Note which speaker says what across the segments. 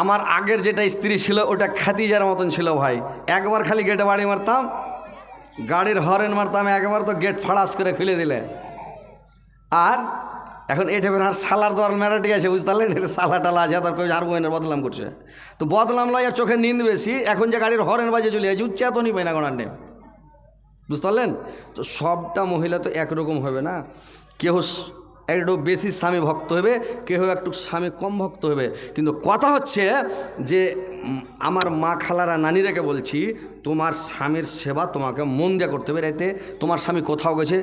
Speaker 1: আমার আগের যেটা স্ত্রী ছিল, ওটা খাতিজার মতন ছিল ভাই। একবার খালি গেটে বাড়ি মারতাম, গাড়ির হরেন মারতাম, একবার তো গেট ফাড়াস করে খুলে দিলে। আর এখন এটা আর সালার দর মেরাটি আছে, বুঝতে এটা সালা টালা আছে তার কই আর বইনের বদলাম করছে। তো বদলাম লয় আর চোখে নিন্দ বেশি, এখন যে গাড়ির হরেন বাজে চলে যাচ্ছে উচ্চাতনই পাই না গোনার বুঝতে পারলেন? তো সবটা মহিলা তো একরকম হবে না। কেউ একটু বেশি স্বামী ভক্ত হবে কেউ একটু স্বামী কম ভক্ত হবে কিন্তু কথা হচ্ছে যে আমার মা খালারা নানিরাকে বলছি, তোমার স্বামীর সেবা তোমাকে মন দিয়ে করতে হবে রাইতে। তোমার স্বামী কোথাও গেছে?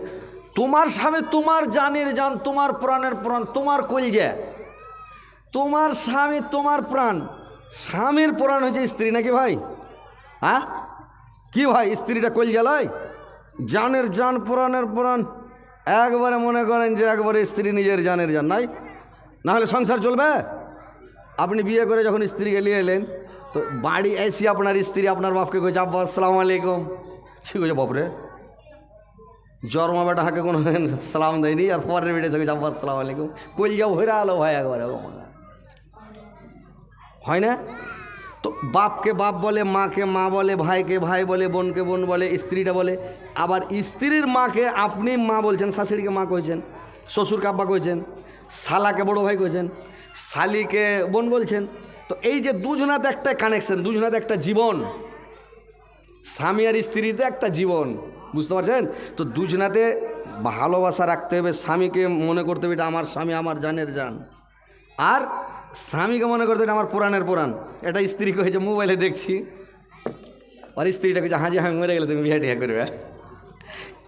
Speaker 1: তোমার স্বামী তোমার জানের জান, তোমার প্রাণের প্রাণ, তোমার কলজে। তোমার স্বামী তোমার প্রাণ। স্বামীর প্রাণ হয়েছে স্ত্রী নাকি ভাই? হ্যাঁ? কি ভাই, স্ত্রীটা কল জ্বালায় জানের জান, পুরাণের পুরাণ। একবারে মনে করেন যে একবারে স্ত্রী নিজের জানের জান। নাই না হলে সংসার চলবে? আপনি বিয়ে করে যখন স্ত্রীকে নিয়ে এলেন, তো বাড়ি এসে আপনার স্ত্রী আপনার বাপকে কইছে, আব্বা, আসসালামু আলাইকুম। সে কইছে বাপরে জন্মা বেটা হাকে কোনো সালাম দেয়নি, আর পরের বেটে সঙ্গে আব্বা, আসসালামু আলাইকুম। যাও হইরা আলো ভাই একবারে। হয় না? তো বাপকে বাপ বলে, মাকে মা বলে, ভাইকে ভাই বলে, বোনকে বোন বলে, স্ত্রীটা বলে। আবার স্ত্রীর মাকে আপনি মা বলছেন, শাশুড়িকে মা কইছেন, শ্বশুরকে আব্বা কইছেন, শালাকে বড় ভাই কইছেন, শালিকে বোন বলছেন। তো এই যে দুজনাতে একটা কানেকশন দুজনাতে একটা জীবন। স্বামী আর স্ত্রীতে একটা জীবন, বুঝতে পারছেন? তো দুজনাতে ভালোবাসা রাখতে হবে, স্বামীকে মনে করতে হবে, এটা আমার স্বামী, আমার জানের জান। আর স্বামীকে মনে করতে এটা আমার পুরাণের পুরাণ। এটা স্ত্রী কয়েছে মোবাইলে দেখছি। আর স্ত্রীটা কইছে, হাজি আমি মরে গেলে তুমি বিয়ে টিয়া করবে।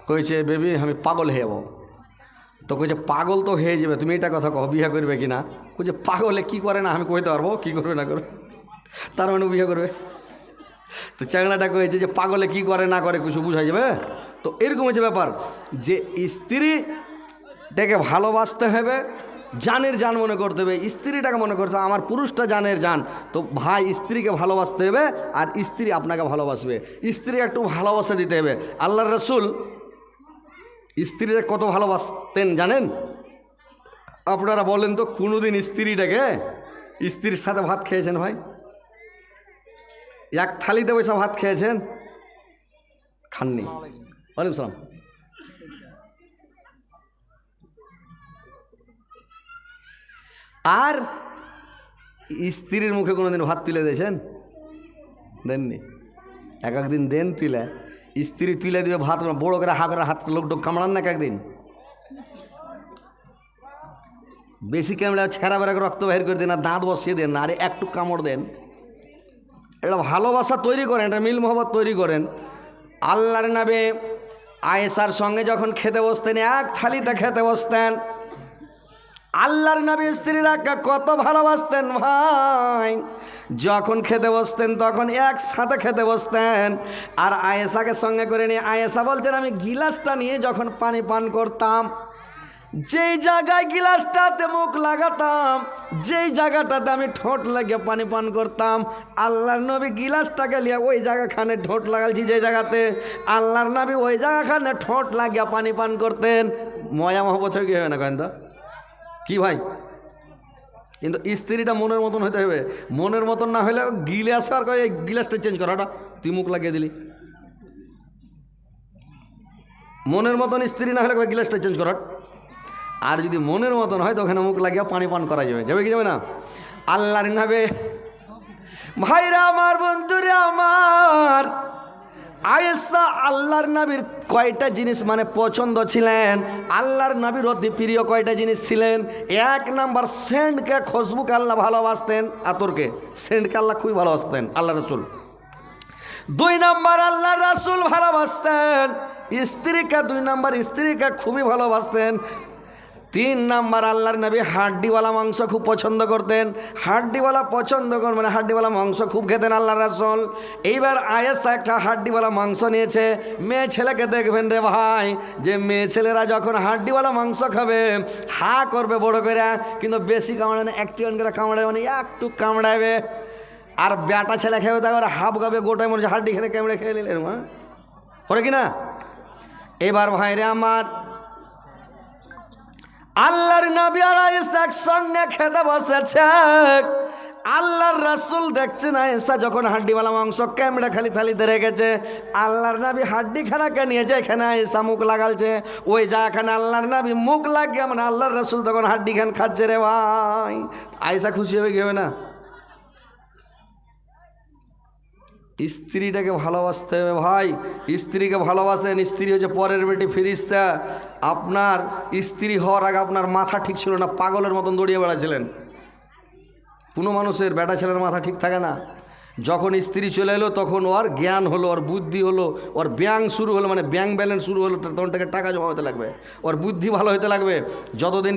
Speaker 1: কইছে, বেবি, আমি পাগল হয়ে যাব। তো কইছে, পাগল তো হয়ে যাবে, তুমি এটা কথা কও, বিয়ে করবে কি না কইছে, পাগলে কি করে না, আমি কইতে পারব, কি করবে না করবে? তার মানে বিয়ে করবে। তো চ্যাংলাটা কয়েছে যে, পাগলে কি করে না করে, কিছু বুঝাই যাবে? তো এরকম হচ্ছে ব্যাপার যে স্ত্রীটাকে ভালোবাসতে হবে জানের জান মনে করতে হবে, স্ত্রীটাকে মনে করতে হবে, আমার পুরুষটা জানের জান। তো ভাই স্ত্রীকে ভালোবাসতে হবে আর স্ত্রী আপনাকে ভালোবাসবে। স্ত্রী একটু ভালোবাসা দিতে হবে। আল্লাহর রসুল স্ত্রীরা কত ভালোবাসতেন জানেন? আপনারা বলেন তো কোনোদিন স্ত্রীটাকে স্ত্রীর সাথে ভাত খেয়েছেন ভাই? এক থালিতে বসে ভাত খেয়েছেন? খাননি। ওয়ালাইকুম সালাম। আর স্ত্রীর মুখে কোনোদিন ভাত তুলে দিয়েছেন? দেননি। এক একদিন দেন তুলে। স্ত্রী তুলে দিবে ভাত বড় করে হা করে হাত লোক টোক কামড়ান না এক একদিন বেশি কামড়া ছেঁড়া বেড়া রক্ত বাহির করে দেন আর দাঁত বসিয়ে দেন, আরে একটু কামড় দেন। এটা ভালোবাসা তৈরি করেন, এটা মিল মোহব্বত তৈরি করেন। আল্লাহর নাবে আয়েসার সঙ্গে যখন খেতে বসতেন, এক থালিতে খেতে বসতেন আল্লাহর নবী স্ত্রীরা কত ভালোবাসতেন ভাই। যখন খেতে বসতেন, তখন একসাথে খেতে বসতেন। আর আয়েসাকে সঙ্গে করে নিয়ে আয়েসা বলছেন, আমি গিলাসটা নিয়ে যখন পানি পান করতাম, যেই জায়গায় গিলাসটাতে মুখ লাগাতাম, যেই জায়গাটাতে আমি ঠোঁট লাগিয়ে পানি পান করতাম, আল্লাহর নবী গিলাসটাকে লিয়ে ওই জায়গাখানে ঠোঁট লাগালছি, যে জায়গাতে আল্লাহর নবী ওই জায়গাখানে ঠোঁট লাগিয়ে পানি পান করতেন। ময়া মহব্বত কি হবে না কেন তো? কি ভাই? কিন্তু স্ত্রীটা মনের মতন হতে হবে মনের মতন না হলে গিলাস আর কয় গিলাসটা চেঞ্জ করাটা তুই মুখ লাগিয়ে দিলি। মনের মতন স্ত্রী না হলে গিলাসটা চেঞ্জ করার আর যদি মনের মতন হয় তো ওখানে মুখ লাগিয়ে পানি পান করা যাবে। যাবে কি যাবে না? আল্লাহর নাবে ভাইরা আমার, বন্ধুরে আমার আয়েসা আল্লাহর নবীর কয়টা জিনিস মানে পছন্দ ছিলেন? আল্লাহর নবীর অতি প্রিয় কয়টা জিনিস ছিলেন? এক নাম্বার, সেন্টকে খুশবুকে আল্লাহ ভালোবাসতেন। আতরকে সেন্টকে আল্লাহ খুবই ভালোবাসতেন আল্লাহ রসুল। দুই নাম্বার আল্লাহ রাসুল ভালোবাসতেন। স্ত্রীকে, দুই নাম্বার, স্ত্রীকে খুবই ভালোবাসতেন। তিন নাম্বার আল্লাহর নবী হাড্ডিওয়ালা মাংস খুব পছন্দ করতেন। হাড্ডিওয়ালা পছন্দ কর মানে হাড্ডিওয়ালা মাংস খুব খেতেন আল্লাহ রাসুল। এইবার আয়েসা একটা হাড্ডিওয়ালা মাংস নিয়েছে। মেয়ে ছেলেকে দেখবেন রে ভাই, যে মেয়ে ছেলেরা যখন হাড্ডিওয়ালা মাংস খাবে, হা করবে বড় করে কিন্তু বেশি কামড়ায় না, একটু করে কামড়ায় মানে একটু কামড়াবে আর বেটা ছেলে খেয়ে তারপরে হাফ গাবে, গোটায় মনে হচ্ছে হাড্ডি খেলে কেমড়ে খেয়ে নিলেন করে কি না? এবার ভাইরে আমার আল্লাহর নবী আর আয়েশা একসঙ্গে খেতে বসেছে। আল্লাহর দেখছে না, এসা যখন হাড্ডিওয়ালা মাংস ক্যামেরা খালি থালিতে রেখেছে, আল্লাহর নাবি হাড্ডি খানাকে নিয়ে যে এখানে, এসা মুখ লাগালছে। ওই যা এখানে আল্লাহর নাবি মুখ লাগিয়ে মানে আল্লাহর রাসুল তখন হাড্ডি খান খাচ্ছে রে ভাই। আয়েশা খুশি হবে কি হবে না? স্ত্রীটাকে ভালোবাসতে হবে। ভাই, স্ত্রীকে ভালোবাসেন, স্ত্রী হচ্ছে পরের বেটি ফিরিস্তা। আপনার স্ত্রী হওয়ার আগে আপনার মাথা ঠিক ছিল না, পাগলের মতন দৌড়িয়ে বেড়াচ্ছিলেন। কোনো মানুষের বেটা ছেলের মাথা ঠিক থাকে না। যখন স্ত্রী চলে এলো, তখন ওর জ্ঞান হলো, ওর বুদ্ধি হলো, ওর ব্যাংক শুরু হলো মানে ব্যাংক ব্যালেন্স শুরু হলো, তখন তাকে টাকা জমা হতে লাগবে। ওর বুদ্ধি ভালো হতে লাগবে। যতদিন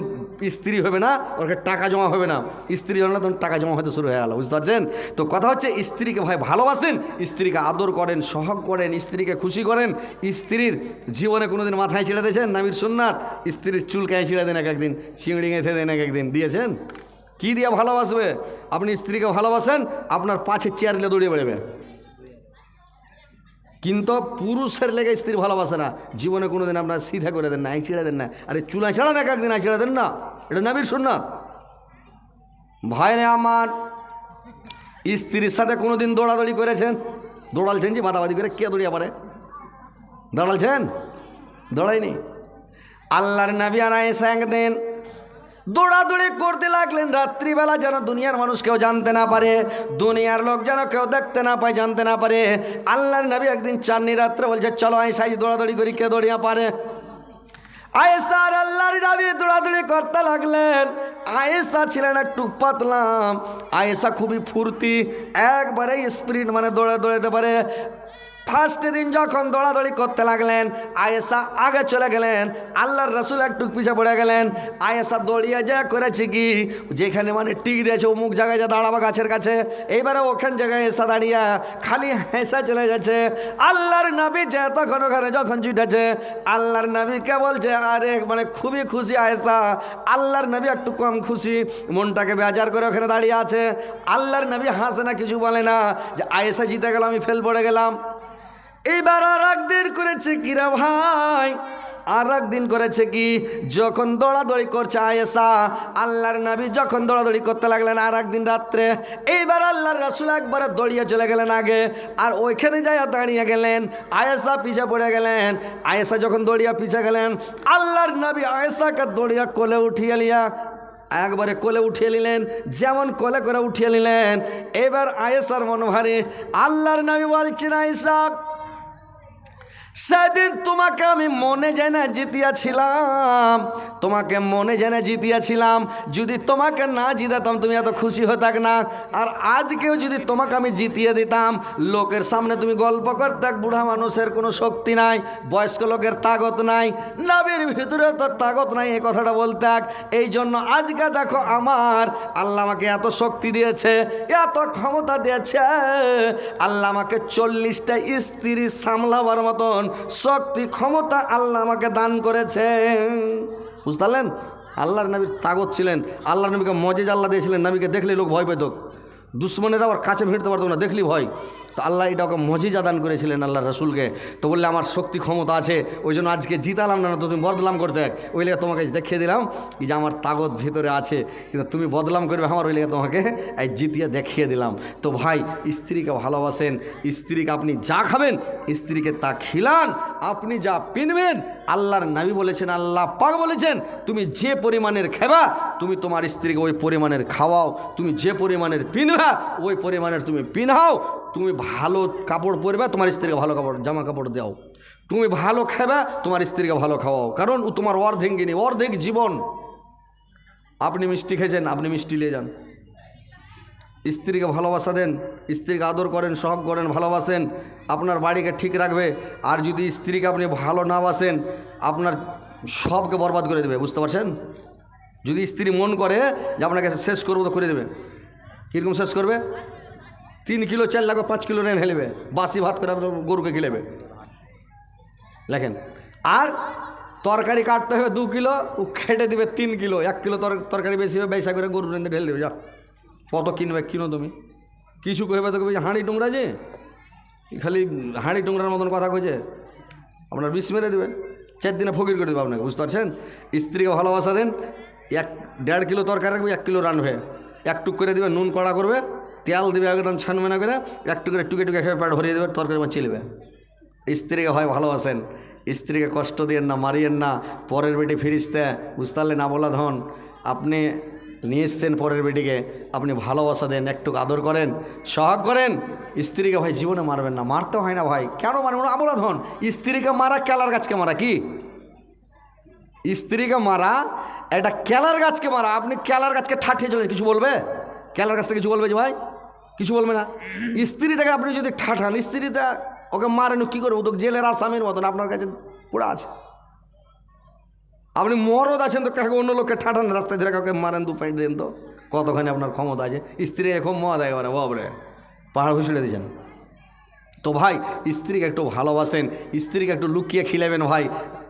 Speaker 1: স্ত্রী হবে না ওর টাকা জমা হবে না। স্ত্রী হলো না, তখন টাকা জমা হতে শুরু হয়ে গেলো, বুঝতে পারছেন? তো কথা হচ্ছে, স্ত্রীকে ভাই ভালোবাসেন, স্ত্রীকে আদর করেন, সহগ করেন, স্ত্রীকে খুশি করেন, স্ত্রীর জীবনে কোনোদিন মাথায় ছেড়ে দিয়েছেন নামির সুন্নাত? স্ত্রীর চুলকায় ছেড়ে দেন এক একদিন, চিংড়ি গেঁথে দেন এক একদিন, দিয়েছেন? কি দিয়ে ভালোবাসবে? আপনি স্ত্রীকে ভালোবাসেন, আপনার পাঁচের চেয়ারে দৌড়িয়ে বেড়াবে। কিন্তু পুরুষের লেগে স্ত্রী ভালোবাসে না। জীবনে কোনো দিন আপনার সিধা করে দেন না ছেড়ে দেন না। আরে চুলা ছাড়া না একদিন ছেড়ে দেন না। এটা নাবির সুন্নাত। ভাইরে আমার, স্ত্রীর সাথে কোনো দিন দৌড়াদৌড়ি করেছেন? দৌড়ালছেন যে বাদাবাদি করে কে দৌড়িয়ে পারে দৌড়ালছেন? দৌড়াইনি আল্লাহর নাবি আয়েশা একদিন দৌড়াদৌড়ি করতে লাগলেন, রাত্রিবেলা যেন দুনিয়ার মানুষ কেউ জানতে না পারে, দুনিয়ার লোক যেন কেউ দেখতে না পায়, জানতে না পারে। আল্লাহর নবী একদিন চাননি রাত্রে বলছে, চলো আই সাইজ দৌড়াদৌড়ি করি, কে দৌড়িয়া পারে? আয়েসা আর আল্লাহর নবী দৌড়াদৌড়ি করতে লাগলেন। আয়েসা ছিলেন একটু পাতলাম আয়েসা খুবই ফুর্তি, একবারে স্পিরিট মানে দৌড়ে দৌড়াতে পারে। ফার্স্ট দিন যখন দৌড়াদৌড়ি করতে লাগলেন আয়েসা আগে চলে গেলেন, আল্লাহর রসুল একটু পিছে পড়ে গেলেন। আয়েসা দৌড়িয়ে যা করেছে কি? যেখানে মানে টিক দিয়েছে, অমুক জায়গায় যা দাঁড়াবা গাছের কাছে। এইবারে ওখান জায়গায় এসা দাঁড়িয়ে খালি হেসে চলে যাচ্ছে। আল্লাহর নাবি যে তখন ওখানে যখন জুটেছে আল্লাহর নবীকে বলছে, আরে মানে খুবই খুশি আয়েসা আল্লাহর নবী একটু কম খুশি। মনটাকে বেজার করে ওখানে দাঁড়িয়ে আছে। আল্লাহর নবী হাসে না, কিছু বলে না। যে আয়েসা জিতে গেল, আমি ফেল পড়ে গেলাম। এইবার আর একদিন করেছে কিরা ভাই? আর একদিন করেছে কি? যখন দৌড়াদৌড়ি করছে আয়েসা আল্লাহর নবী যখন দৌড়াদৌড়ি করতে লাগলেন আর একদিন রাত্রে এইবার আল্লাহর রাসুল একবারে দৌড়িয়ে চলে গেলেন আগে। আর ওইখানে যাইয়া দাঁড়িয়ে গেলেন আয়েসা পিছে পড়ে গেলেন। আয়েসা যখন দৌড়িয়া পিছে গেলেন, আল্লাহর নবী আয়েসাকে দৌড়িয়া কোলে উঠিয়ে লিয়া একবারে কোলে উঠিয়ে নিলেন, যেমন কোলে করে উঠিয়ে নিলেন। এবার আয়েসার মন ভারী। আল্লাহর নবী বলছেন আয়েসা সেদিন তোমাকে আমি মনে জেনে জিতিয়াছিলাম। তোমাকে মনে জেনে জিতিয়াছিলাম। যদি তোমাকে না জিতাতাম, তুমি এত খুশি হতাক না। আর আজকেও যদি তোমাকে আমি জিতিয়ে দিতাম, লোকের সামনে তুমি গল্প করতে বুড়া মানুষের কোনো শক্তি নাই, বয়স্ক লোকের তাগত নাই, নাবির ভিতরে তো তাগত নাই, এই কথাটা বলতে এই জন্য আজকে দেখো আমার, আল্লাহ আমাকে এত শক্তি দিয়েছে, এত ক্ষমতা দিয়েছে। আল্লাহ আমাকে চল্লিশটা স্ত্রী সামলাবার মতন শক্তি, ক্ষমতা আল্লাহ আমাকে দান করেছে। বুঝতে পারলেন? আল্লাহর নবীর তাগত ছিলেন। আল্লাহর নবীকে মজেজ আল্লাহ দিয়েছিলেন। নবীকে দেখলে লোক ভয় পেত। দুশ্মনেরা আবার কাছে ভিড়তে পারতো না, দেখলি ভয়। তো আল্লাহ এটা ওকে মজিজা দান করেছিলেন আল্লাহ রসুলকে। তো বললে, আমার শক্তি ক্ষমতা আছে, ওই জন্য আজকে জিতালাম না তো তুমি বদলাম করতে। ওই লেগে তোমাকে দেখিয়ে দিলাম যে আমার তাগত ভিতরে আছে, কিন্তু তুমি বদলাম করবে আমার, ওই লেগে তোমাকে এই জিতিয়ে দেখিয়ে দিলাম। তো ভাই, স্ত্রীকে ভালোবাসেন, স্ত্রীকে আপনি যা খাবেন, স্ত্রীকে তা খিলান, আপনি যা পিনবেন, আল্লাহর নাবি বলেছেন, আল্লাহ পাক বলেছেন, তুমি যে পরিমাণের খেবা, তুমি তোমার স্ত্রীকে ওই পরিমাণের খাওয়াও, তুমি যে পরিমাণের পিনবা ওই পরিমাণের তুমি পিনহাও তুমি ভালো কাপড় পরবে, তোমার স্ত্রীকে ভালো কাপড়, জামা কাপড় দাও। তুমি ভালো খাবে, তোমার স্ত্রীকে ভালো খাওয়াও। কারণ ও তোমার অর্ধেক গিনি, অর্ধেক জীবন। আপনি মিষ্টি খেয়েছেন, আপনি মিষ্টি নিয়ে যান। স্ত্রীকে ভালোবাসা দেন, স্ত্রীকে আদর করেন সহগ করেন, ভালোবাসেন, আপনার বাড়িকে ঠিক রাখবে। আর যদি স্ত্রীকে আপনি ভালো না বাসেন, আপনার সবকে বরবাদ করে দেবে, বুঝতে পারছেন? যদি স্ত্রী মন করে যে আপনাকে শেষ করব তো করে দেবে। কীরকম শেষ করবে? তিন কিলো চাল লাগবে, পাঁচ কিলো রেন হেলেবে। বাসি ভাত করে গরুকে খেলেবে লেখেন, আর তরকারি কাটতে হবে দু কিলো, ও খেটে দিবে তিন কিলো, এক কিলো তর- তরকারি বেশি হবে বেসা করে গরু রেন্দে ঢেলে দেবে, যা। কত কিনবে, কিনো তুমি? কিছু কইবে তো হাঁড়ি টুংরা যে? খালি হাঁড়ি টুংরার মতন কথা কইছে। আপনার বিষ মেরে দেবে। চার দিনে ফকির করে দেবে আপনাকে, বুঝতে পারছেন? স্ত্রীকে ভালোবাসা দেন, এক দেড় কিলো তরকারি রাখবে, এক কিলো রানবে একটু করে দিবে, নুন, কড়া করবে, তেল দেবে একদম ছানমেনা করে একটু করে টুকে টুকে খেয়ে পেট ভরিয়ে দেবে তরকারি চিলবে। স্ত্রীকে হয় ভালোবাসেন, স্ত্রীকে কষ্ট দিয়েন না, মারিয়েন না, পরের বেটি ফিরিস্তে বুঝতে পারলে না বলা ধন। আপনি নিয়ে এসছেন পরের বেটিকে, আপনি ভালোবাসা দেন একটু আদর করেন, সহাগ করেন, স্ত্রীকে ভাই জীবনে মারবেন না। মারতে হয় না ভাই। কেন মারবেন? না ধন। স্ত্রীকে মারা, কেলার গাছকে মারা, কি? স্ত্রীকে মারা, একটা কেলার গাছকে মারা। আপনি কেলার গাছকে ঠাঠিয়ে চলেন কিছু বলবে? কেলার গাছটা কিছু বলবে যে ভাই? কিছু বলবে না। স্ত্রীটাকে আপনি যদি ঠাঠান, স্ত্রীটা ওকে মারেন কী করব? তো জেলের আসামির মতন, আপনার কাছে পড়ে আছে। আপনি মরদ আছেন তো কাকে অন্য লোককে ঠাঠান, রাস্তায় ধরে কাউকে মারেন, দু পয়েন্ট দেন তো। কতখানি আপনার ক্ষমতা আছে? স্ত্রী এখন মদ একেবারে বাবরে পাহাড় ঘুষড়ে দিয়েছেন। তো ভাই, স্ত্রীকে একটু ভালোবাসেন, স্ত্রীকে একটু লুকিয়ে খিলাবেন ভাই।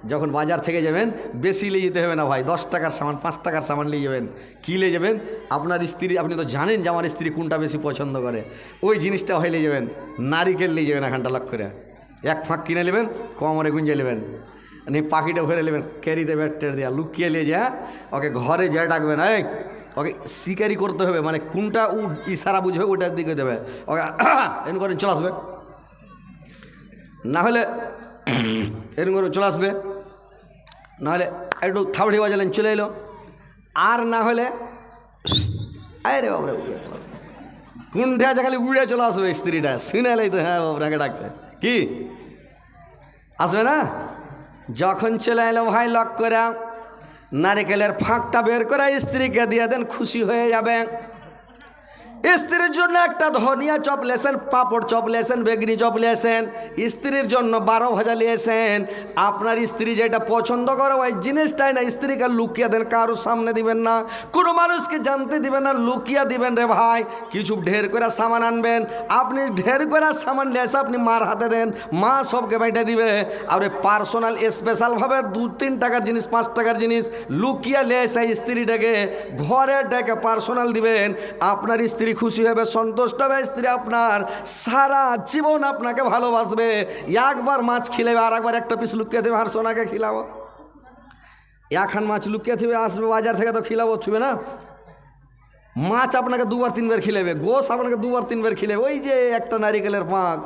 Speaker 1: যখন বাজার থেকে যাবেন, বেশি নিয়ে যেতে হবে না ভাই, দশ টাকার সামান, পাঁচ টাকার সামান নিয়ে যাবেন। কী নিয়ে যাবেন? আপনার স্ত্রী, আপনি তো জানেন যে আমার স্ত্রী কোনটা বেশি পছন্দ করে। ওই জিনিসটা হয়ে নিয়ে যাবেন, নারিকেল নিয়ে যাবেন এখানটা লক করে। এক ফাঁক কিনে নেবেন, কমরে গুঞ্জে নেবেন। নিয়ে পাখিটা ভরে নেবেন ক্যারিতে ব্যাটটের দেওয়া লুকিয়ে নিয়ে যা, ওকে ঘরে যা ডাকবেন, এই, ওকে শিকারি করতে হবে মানে কোনটা ও ইশারা বুঝবে, ওটার দিকে দেবে। ওকে, এন করেন, চলে আসবে। না হলে এরকম করে চলে আসবে। নাহলে একটু থাবড়ি বাজালেন, চলে এলো। আর না হলে আরে বাবরে কোনটা আছে, খালি উড়ে চলে আসবে স্ত্রীটা। শুনে এলেই তো হ্যাঁ বাবরাকে ডাকছে। কি? আসবে না? যখন চলে এলো, ভাই লক করে নারিকেলের ফাঁকটা বের করে স্ত্রীকে দিয়ে দেন, খুশি হয়ে যাবে স্ত্রীর জন্য একটা ধনিয়া চপ লেসেন পাপড় চপ লেসেন বেগনি চপ লেসেন স্ত্রীর জন্য বারো ভাজা লিয়েছেন আপনার স্ত্রী যেটা পছন্দ করে, ওই জিনিসটাই না, স্ত্রীকে লুকিয়ে দেন, কারোর সামনে দিবেন না। কোনো মানুষকে জানতে দিবেন না, লুকিয়ে দিবেন রে ভাই। কিছু ঢের করে সামান আনবেন। আপনি ঢের করে সামান নিয়ে আপনি মার হাতে দেন, মা সবকে বাইটে দিবে। আর ওই পার্সোনাল স্পেশালভাবে দু, তিন টাকার জিনিস, পাঁচ টাকার জিনিস লুকিয়ে এসে স্ত্রীটাকে, ঘরে ডেকে পার্সোনাল দিবেন। আপনার স্ত্রী খুশি হবে, সন্তুষ্ট হবে, স্ত্রী আপনার সারা জীবন আপনাকে ভালোবাসবে। একবার মাছ খিলাবে আর একবার একটা পিস লুকিয়ে দেবে, আর সোনাকে খিলাবো। একখান মাছ লুকিয়ে থিবে আসবে বাজার থেকে তো খিলাবো, থুবে না? মাছ আপনাকে দুবার, তিনবার খিলেবে, গোস আপনাকে দুবার, তিনবার খিলেবে। ওই যে একটা নারিকেলের পাঁক।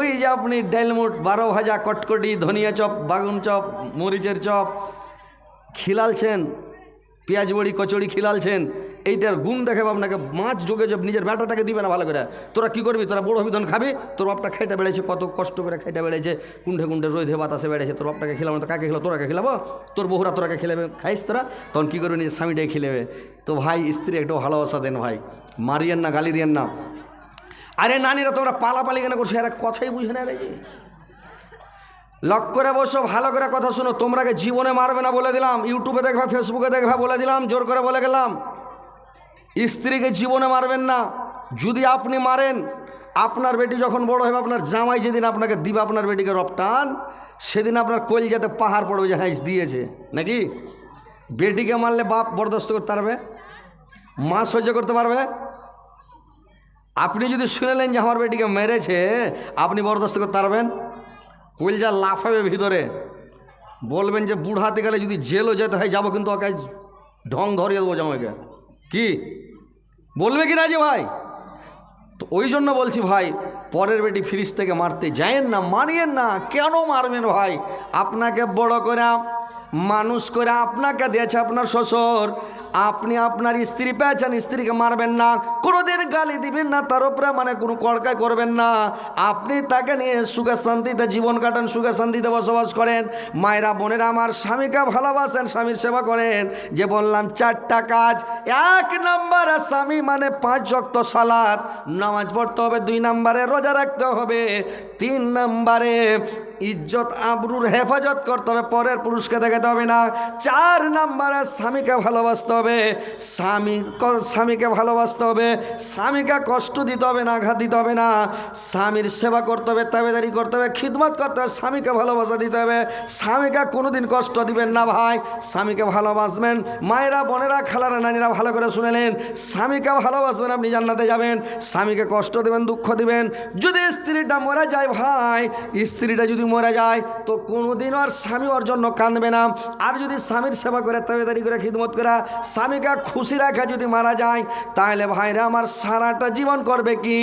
Speaker 1: ওই যে আপনি ডাইলমুট বারো ভাজা, কটকটি, ধনিয়া চপ, বাগুন চপ, মরিচের চপ, খিলালছেন, পেঁয়াজ বড়ি, কচুরি খিলালছেন এইটার গুণ দেখে আপনাকে। মাছ যোগে যে নিজের ব্যাটাটাকে দিবে না ভালো করে। তোরা কি করবি? তোরা বড় বিধন খাবি? তোর বাপটা খেটে বেড়েছে, কত কষ্ট করে খেটে বেড়েছে। কুণ্ঠে কুণ্ঠে রোদে বাতাসে বেড়েছে। তোর বাপটাকে খেলাবো কাকে খেলো তোরাকে খেলাবো? তোর বহুরা তোরাকে খেলেবে, খাইস তোরা? তখন কী করবি? নিজের স্বামীটাই খেলেবে। তো ভাই, স্ত্রী, একটু ভালোবাসা দেন ভাই। মারিয়েন না, গালি দিয়েন না। আরে নানিরা, তোমরা পালাপালি কেন করছ? এরা কথাই বুঝে না রে। যে। লক করে বসো, ভালো করে কথা শুনো। তোমরাকে জীবনে মারবে না বলে দিলাম। ইউটিউবে দেখবে, ফেসবুকে দেখবে, বলে দিলাম, জোর করে বলে গেলাম। স্ত্রীকে জীবনে মারবেন না। যদি আপনি মারেন, আপনার বেটি যখন বড় হবে, আপনার জামাই যেদিন আপনাকে দিবে, আপনার বেটিকে রপ্তান সেদিন আপনার কলজাতে পাহাড় পড়বে যে হ্যাঁ দিয়েছে। নাকি? বেটিকে মারলে বাপ বরদাস্ত করতে পারবে? মা সহ্য করতে পারবে? আপনি যদি শুনেলেন যে আমার বেটিকে মেরেছে, আপনি বরদাস্ত করতে পারবেন? কলজা লাফাবে ভিতরে। বলবেন যে বুড়াতে গেলে যদি জেলও যেতে হয়, যাব কিন্তু ওকে ঢং ধরিয়ে দেবো জামাইকে। কি? বলবে কি না যে ভাই? তো ওই জন্য বলছি ভাই, পরের বেটি ফ্রিজ থেকে মারতে যায়েন না, মারিয়েন না। কেন মারবেন ভাই? আপনাকে বড় করে মানুষ করে আপনাকে দিয়েছে আপনার শ্বশুর। আপনি আপনার স্ত্রী পেয়েছেন, স্ত্রীকে মারবেন না। কোনোদিন গালি দিবেন না, তার উপরে মানে কোনো কড়কাই করবেন না। আপনি তাকে নিয়ে সুখে শান্তিতে জীবন কাটান, সুখে শান্তিতে বসবাস করেন। মায়েরা, বোনেরা আমার স্বামীকে ভালোবাসেন, স্বামীর সেবা করেন। যে বললাম, চারটা কাজ। এক নম্বরে স্বামী মানে পাঁচ যক্ত সালাদ নামাজ পড়তে হবে, দুই নম্বরে রোজা রাখতে হবে। তিন নম্বরে ইজ্জত আবরুর হেফাজত করতে হবে, পরের পুরুষকে দেখাতে হবে না। চার নম্বরে স্বামীকে ভালোবাসতে হবে, স্বামী স্বামীকে ভালোবাসতে হবে, স্বামীকে কষ্ট দিতে হবে না আঘাত দিতে হবে না। স্বামীর সেবা করতে হবে, তাবেদারি করতে হবে, খিদমত করতে হবে, স্বামীকে ভালোবাসা দিতে হবে। স্বামীকে কোনোদিন কষ্ট দিবেন না ভাই, স্বামীকে ভালোবাসবেন। মায়েরা, বোনেরা, খালারা, নানিরা ভালো করে শুনেলেন স্বামীকে ভালোবাসবেন, আপনি জান্নাতে যাবেন। স্বামীকে কষ্ট দেবেন, দুঃখ দিবেন। যদি স্ত্রীটা মরে যায় ভাই, স্ত্রীটা যদি মরে যায়, তো কোনোদিন আর স্বামী ওর জন্য কাঁদবে না। আর যদি স্বামীর সেবা করে তাবেদারি করে, খিদমত করে, স্বামীকে খুশি রাখা যদি মারা যায়, তাহলে ভাইরা আমার সারাটা জীবন করবে কি?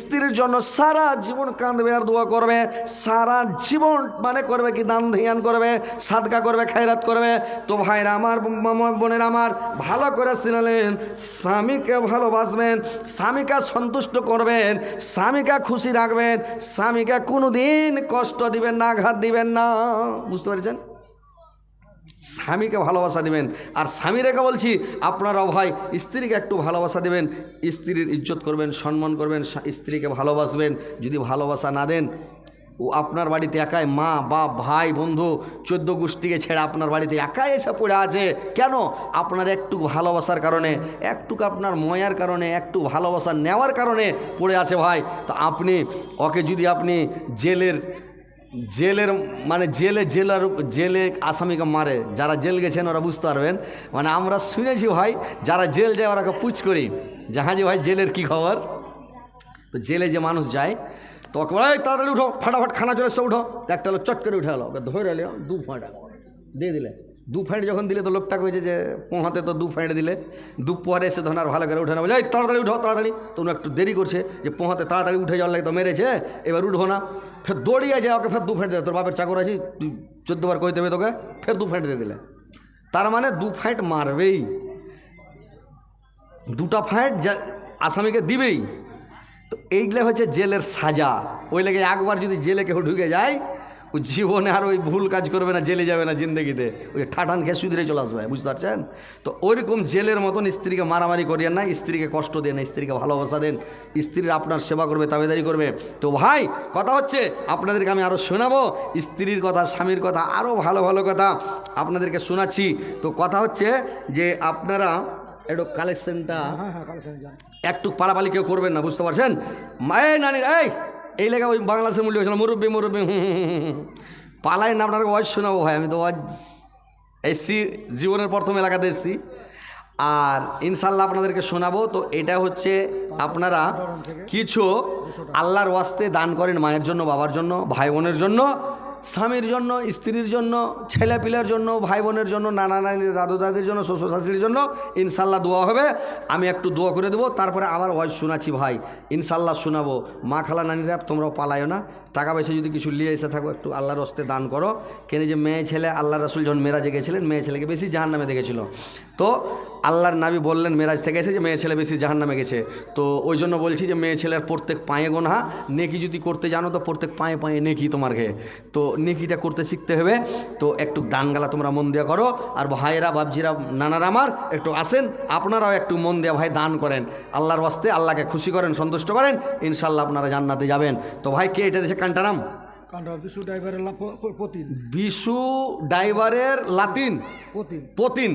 Speaker 1: স্ত্রীর জন্য সারা জীবন কাঁদবে আর দোয়া করবে। সারা জীবন মানে করবে কি? দান ধ্যান করবে, সাদকা করবে, খায়রাত করবে। তো ভাইরা আমার বোনের আমার ভালো করে চিনলেন, স্বামীকে ভালোবাসবেন, স্বামীকে সন্তুষ্ট করবেন, স্বামীকে খুশি রাখবেন, স্বামীকে কোনো দিন কষ্ট দিবেন না আঘাত দিবেন না। বুঝতে পেরেছেন? স্বামীকে ভালোবাসা দিবেন। আর স্বামী রেখে বলছি, আপনারাও ভাই, স্ত্রীকে একটু ভালোবাসা দেবেন, স্ত্রীর ইজ্জত করবেন, সম্মান করবেন স্ত্রীকে ভালোবাসবেন। যদি ভালোবাসা না দেন, ও আপনার বাড়িতে একাই মা, বাপ, ভাই, বন্ধু, চোদ্দ গোষ্ঠীকে ছেড়ে আপনার বাড়িতে একাই এসে পড়ে আছে। কেন? আপনার একটু ভালোবাসার কারণে, একটুকু আপনার ময়ার কারণে, একটু ভালোবাসা নেওয়ার কারণে পড়ে আছে ভাই। তো আপনি, ওকে যদি আপনি জেলের জেলের মানে জেলে জেলার জেলে আসামিকে মারে, যারা জেল গেছেন ওরা বুঝতে পারবেন। মানে আমরা শুনেছি ভাই, যারা জেল যায় ওরাকে পুচ করি। জাহাজি ভাই, জেলের কি খবর? তো জেলে যে মানুষ যায়, তো ওকে তাড়াতাড়ি উঠো, ফাটাফাট খানা চলে এসে, উঠো। একটা লোক চট করে উঠে এলো, ওকে ধরে এলো, দু ফাঁটা, দিয়ে দিলে। দু ফাঁট যখন দিলে তো লোকটা কয়েছে যে পোহাতে তো দু ফাঁট দিলে। দু পরে এসে ধরুন আর ভালো করে উঠে না বলে "এই, তাড়াতাড়ি উঠো তাড়াতাড়ি। তো উনি একটু দেরি করছে যে পোহাতে তাড়াতাড়ি উঠে যাওয়ার লাগে তো মেরেছে এবার উঠবো না। ফের দৌড়িয়ে যায় ওকে ফের দু ফাঁট দিলে তোর বাপের চাকর আছি তুই চোদ্দ বার কই দেবে তোকে? ফের দু ফাঁট দিয়ে দিলে। তার মানে দু ফাঁট মারবেই। দুটা ফাঁট যা আসামিকে দিবেই। তো এইগুলো হচ্ছে জেলের সাজা। ওই লেগে একবার যদি জেলে কেউ ঢুকে যায় ও জীবনে আর ওই ভুল কাজ করবে না জেলে যাবে না জিন্দগিতে। ওই ঠাটান খেয়ে সুধরে চলে আসবে বুঝতে পারছেন? তো ওইরকম জেলের মতন স্ত্রীকে মারামারি করিয়েন না স্ত্রীকে কষ্ট দেন না স্ত্রীকে ভালোবাসা দেন। স্ত্রীর আপনার সেবা করবে তাবেদারি করবে। তো ভাই কথা হচ্ছে আপনাদেরকে আমি আরও শোনাবো স্ত্রীর কথা স্বামীর কথা আরও ভালো ভালো কথা আপনাদেরকে শোনাচ্ছি। তো কথা হচ্ছে যে আপনারা একটু কালেকশনটা
Speaker 2: হ্যাঁ হ্যাঁ
Speaker 1: একটু পালাপালি কেউ করবেন না বুঝতে পারছেন? মায়ের নানির এই! এই লেখা ওই বাংলাদেশের মূল্য হয়েছিল, মুরব্বী মুরব্বী। পালাই না আপনাকে ওয়াজ শোনাবো ভাই, আমি তো ওয়াজ এসছি জীবনের প্রথম এলাকাতে এসছি আর ইনশাল্লাহ আপনাদেরকে শোনাবো, তো এটা হচ্ছে আপনারা কিছু আল্লাহর ওয়াস্তে দান করেন মায়ের জন্য, বাবার জন্য ভাই বোনের জন্য স্বামীর জন্য, স্ত্রীর জন্য, ছেলেপিলার জন্য ভাই বোনের জন্য নানা নানি দাদু দাদির জন্য শ্বশুর শাশুড়ির জন্য ইনশাল্লাহ দোয়া হবে। আমি একটু দোয়া করে দেবো, তারপরে আবার ওয়াজ শোনাচ্ছি ভাই। ইনশাল্লাহ শোনাবো। মা খালা নানিরা তোমরাও পালায়ও না। টাকা পয়সা যদি কিছু নিয়ে এসে থাকো, একটু আল্লাহর হস্তে দান করো। কেন যে মেয়ে ছেলে, আল্লাহ রসুল যখন মেরাজে গেছিলেন, মেয়ে ছেলেকে বেশি জাহান নামে দেখেছিল। তো আল্লাহর নাবি বললেন মেরাজ থেকে এসে যে মেয়ে ছেলে বেশি জাহান নামে গেছে। তো ওই জন্য বলছি যে মেয়ে ছেলের প্রত্যেক পায়ে গোনা, নেকি যদি করতে জানো তো প্রত্যেক পায়ে পায়ে নেকি তোমার ঘে। তো নেকিটা করতে শিখতে হবে। তো একটু দান গালা তোমরা মন দেওয়া করো। আর ভাইয়েরা বাবজিরা নানারা আমার, একটু আসেন। আপনারাও একটু মন দেওয়া ভাই দান করেন। আল্লাহর ওয়াস্তে আল্লাহকে খুশি করেন, সন্তুষ্ট করেন। ইনশাল্লাহ আপনারা জান্নাতে যাবেন। তো ভাই, কে এটা কান্টারাম?
Speaker 2: কান্ডার বিশু ড্রাইভারের পতিন।
Speaker 1: বিশু ড্রাইভারের লাতিন?
Speaker 2: পতিন।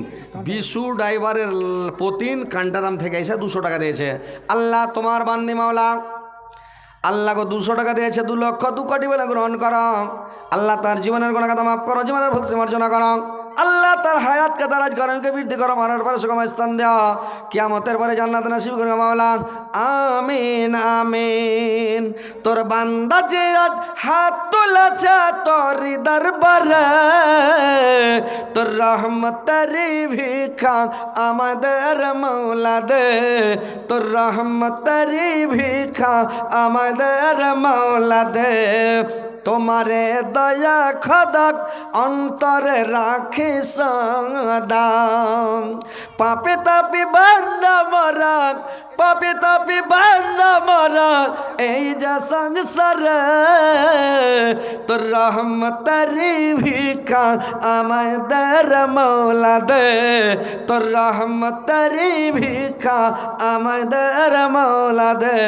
Speaker 1: বিশু ড্রাইভারের পতিন কান্টারাম থেকে এসে দুশো টাকা দিয়েছে। আল্লাহ তোমার বান্দি মাওলা। আল্লাহকে দুশো টাকা দিয়েছে দু লক্ষ দু কোটি বলে গ্রহণ করো। আল্লাহ তার জীবনের কোনো কথা মাফ করো জীবনের ভুল মার্জনা করো। আল্লাহ তার হায়াতকে দারাজ করেনকে বৃদ্ধি করো, মারার পরে সুগম স্থান দেওয়া। কিয়ামতের পরে জান্নাত নাসিব করে মাওলা আমিন আমিন। তোর বান্দা যে আজ হাত তুলেছে তোর দরবারে, তোর রহমতের ভিখা আমাদের মৌলা দে তোর রহমতের ভিখা আমাদের মৌলা দে তোমারে দয়া খদক অন্তরে রাখি সদাম পাপে তাপি বান্দা মরাক পাপে তাপি বান্দা মরাক এই যে সংসার, তোর রহমতারি ভিকা আমাদের মৌলা দে। তোর রহমতারি ভিকা আমাদের মৌলা দে।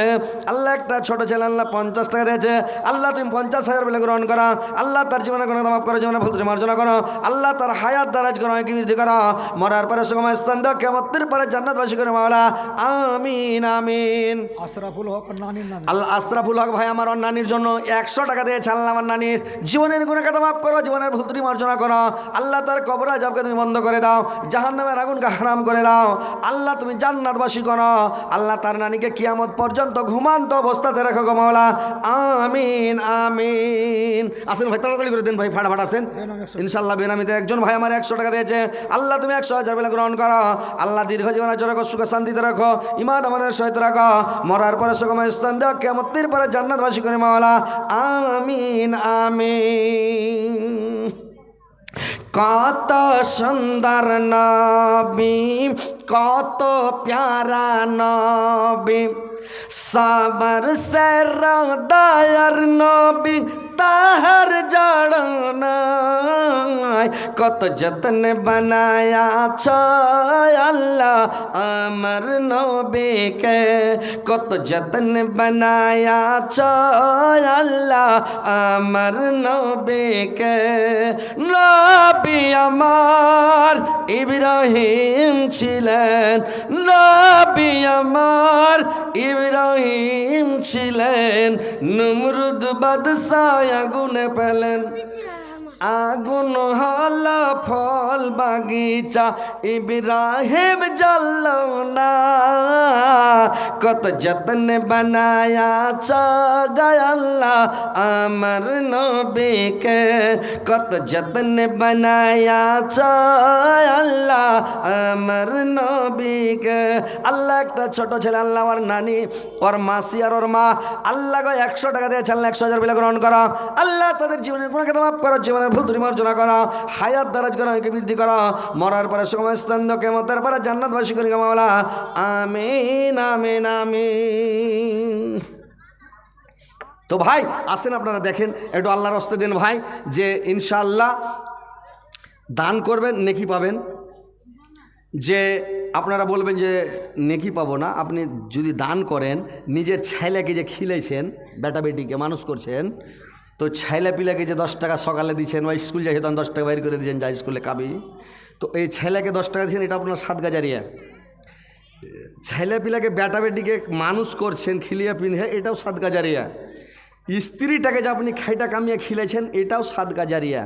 Speaker 1: আল্লাহ একটা ছোট ছেলে, আল্লাহ পঞ্চাশ টাকা দিয়েছে। আল্লাহ তুমি পঞ্চাশ হাজার বলে গ্রহণ করা। আল্লাহ তার জীবনে কোনো মাফ করো, জীবনে ভুল মার্জনা করো। আল্লাহ তার হায়াত দারাজ করো বৃদ্ধি করো। মরার পরে সময় স্থান দাও, কেমতের পরে জান্নাতবাসী করে মাওলা। আমি আমিন আমিন।
Speaker 2: আশরাফুল হক
Speaker 1: আশরাফুল ভাই আমার নানির জন্য একশো টাকা দিয়েছে আল্লাহ আমার নানির। জীবনের গুণে কথা মাফ করো জীবনের ভুল ত্রুটি মার্জনা করো। আল্লাহ তার কবর আজাবকে তুমি বন্ধ করে দাও জাহান নামের আগুনকে হারাম করে দাও। আল্লাহ তুমি জান্নাতবাসী করো। আল্লাহ তার নানিকে কিয়ামত পর্যন্ত ঘুমান্ত অবস্থাতে রাখো গো মাওলা। আমিন আমিন। আসেন ভাই তাড়াতাড়ি করে দিন ভাই ফাটাফাট আসেন। ইনশাল্লাহ বেনামিতে একজন ভাই আমার একশো টাকা দিয়েছে। আল্লাহ তুমি একশো হাজার বেলা গ্রহণ করো। আল্লাহ দীর্ঘ জীবনের জন্য সুখে শান্তিতে রাখো। ইমান আমাদের সহিত রাখো। মরার পরে সুখময় স্থান দেওয়া কেমতের পরে জান্নাতবাসী করে মাওলা। আমিন আমিন। কত সুন্দর নবী, কত প্যারা নবী। সাবর সে দয়ার নবী তাহার জড়নাই কত যত্ন বানায়া ছ আল্লাহ আমার নবীকে কত যত্ন বানায়া ছ আল্লাহ আমার নবীকে নবী আমার ইব্রাহিম ছিলেন নবী আমার ইব্রাহিম ছিলেন নমরুদ বাদশাহ আগুনে পেলেন আগুন, হল, ফল, বাগিচা, ইব্রাহিম জল না কত যত্ন বানায়া গয়াল্লাহ আমার নবীকে। কত যত্ন বানায়া আল্লাহ আমার নবীকে। আল্লাহ একটা ছোট ছেলে, আল্লাহ আমার নানি, ওর মাসি আর ওর মা। আল্লাহ একশো টাকা দিয়ে চাল্লা একশো হাজার বিলে গ্রহণ করা। আল্লাহ তাদের জীবনের গুণাকে মাফ করো, জীবনের ভুল ত্রুটি মার্জনা করা, হায়াত করা একে বৃদ্ধি করা, মরার পরে সময় স্থান কেমতের পরে জান্নাতবাসী করি মাওলা। আমিন আমিন আমিন। তো ভাই, আসেন আপনারা দেখেন, একটু আল্লাহর হস্তে দেন ভাই, যে ইনশাআল্লাহ দান করবেন, নেকি পাবেন। যে আপনারা বলবেন যে নেকি পাবো না, আপনি যদি দান করেন, নিজের ছেলেকে যে খিলেছেন বেটা বেটিকে মানুষ করছেন তো ছেলে পিলাকে যে দশ টাকা সকালে দিচ্ছেন বা স্কুল যাই তখন দশ টাকা বাইর করে দিচ্ছেন যা স্কুলে খাবি তো এই ছেলেকে দশ টাকা দিচ্ছেন এটা আপনার সাত গাজারিয়া ছেলে পিলাকে বেটা বেটিকে মানুষ করছেন, খিলিয়া পিঁধে এটাও সাত গাজারিয়া স্ত্রীটাকে যে আপনি খাইটা কামিয়ে খিলেছেন এটাও সাত গাজারিয়া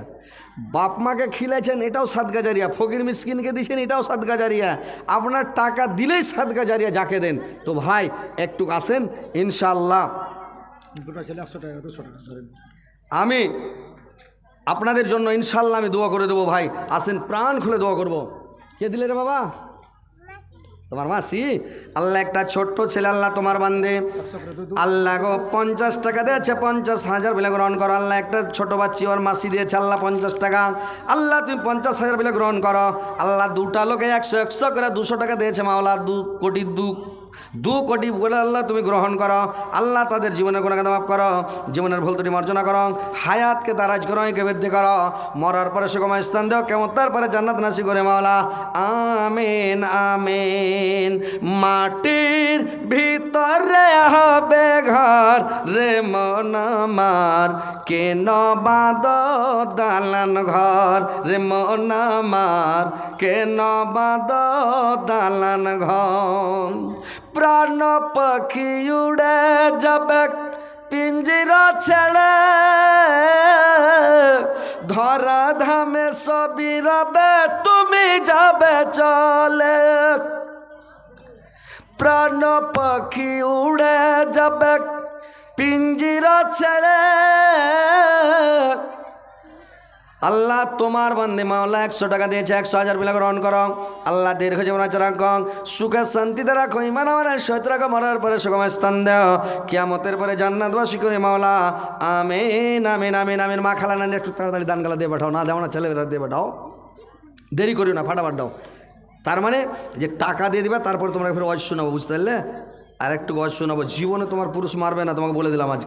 Speaker 1: বাপ মাকে খিলেছেন এটাও সাত গাজারিয়া ফকির মিসকিনকে দিয়েছেন এটাও সাত গাজারিয়া আপনার টাকা দিলেই সাত গাজারিয়া যাকে দেন। তো ভাই, একটু আসেন ইনশাল্লাহ
Speaker 2: দুটো ছেলে একশো টাকা, দুশো টাকা, ধরেন।
Speaker 1: আমি আপনাদের জন্য ইনশাল্লাহ আমি দোয়া করে দেবো ভাই। আসেন, প্রাণ খুলে দোয়া করব। কে দিলে রে বাবা? তোমার মাসি? আল্লাহ একটা ছোট্ট ছেলে, আল্লাহ তোমার
Speaker 2: দুই
Speaker 1: আল্লাহ গো, পঞ্চাশ টাকা দিয়েছে, পঞ্চাশ হাজার বিলে গ্রহণ করো। আল্লাহ একটা ছোট বাচ্চি ওর মাসি দিয়েছে, আল্লাহ পঞ্চাশ টাকা। আল্লাহ তুমি পঞ্চাশ হাজার বিলে গ্রহণ করো। আল্লাহ দুটা লোকে একশো একশো করে দুশো টাকা দিয়েছে মাওলা, দু কোটি দু দু কোটি বলে আল্লাহ তুমি গ্রহণ করো। আল্লাহ তাদের জীবনের গুণাগান মাফ করো, জীবনের ভুল ত্রুটি মার্জনা করো, হায়াতকে দারাজ করো, একে বৃদ্ধি করো। মরার পরে সুগম স্থান দেও, কেমন তারপরে জান্নাত নাসি করে মাওলা। আমেন আমেন। মাটির ভিতরে হবে ঘর রে মন আমার। কেন বাদ দালান ঘর রে মন আমার? কেন বাদ দালান ঘর? প্রাণ পাখি উড়ে যাবে পিঞ্জিরা ছেড়ে ধরা ধামে সবই রবে তুমি যাবে চলে প্রাণ পাখি উড়ে যাবে পিঞ্জিরা ছেড়ে আল্লাহ তোমার বন্দে মাওলা একশো টাকা দিয়েছে, একশো হাজার বিলা গ্রহণ করো। আল্লাহ দীর্ঘ জীবন আছে রাখো। সুখে শান্তিতে রাখো, ইমান আমার সহিত রাখো, মরার পরে সুগম স্থান দেও। কিয়ামতের পরে জান্নাতবাসী করে মাওলা। আমিন আমিন আমিন আমিন। মা খালা না একটু তাড়াতাড়ি দান গালা দিয়ে পাঠাও। না দেও না ছেলেবেলা দিয়ে পাঠাও। দেরি করিও না, ফাটাফাট দাও। তার মানে যে টাকা দিয়ে দিবে, তারপরে তোমরা ফের অজ শোনাবো, বুঝতে পারলে? আর একটু ওয়াজ শোনাবো। জীবনে তোমার পুরুষ মারবে না, তোমাকে বলে দিলাম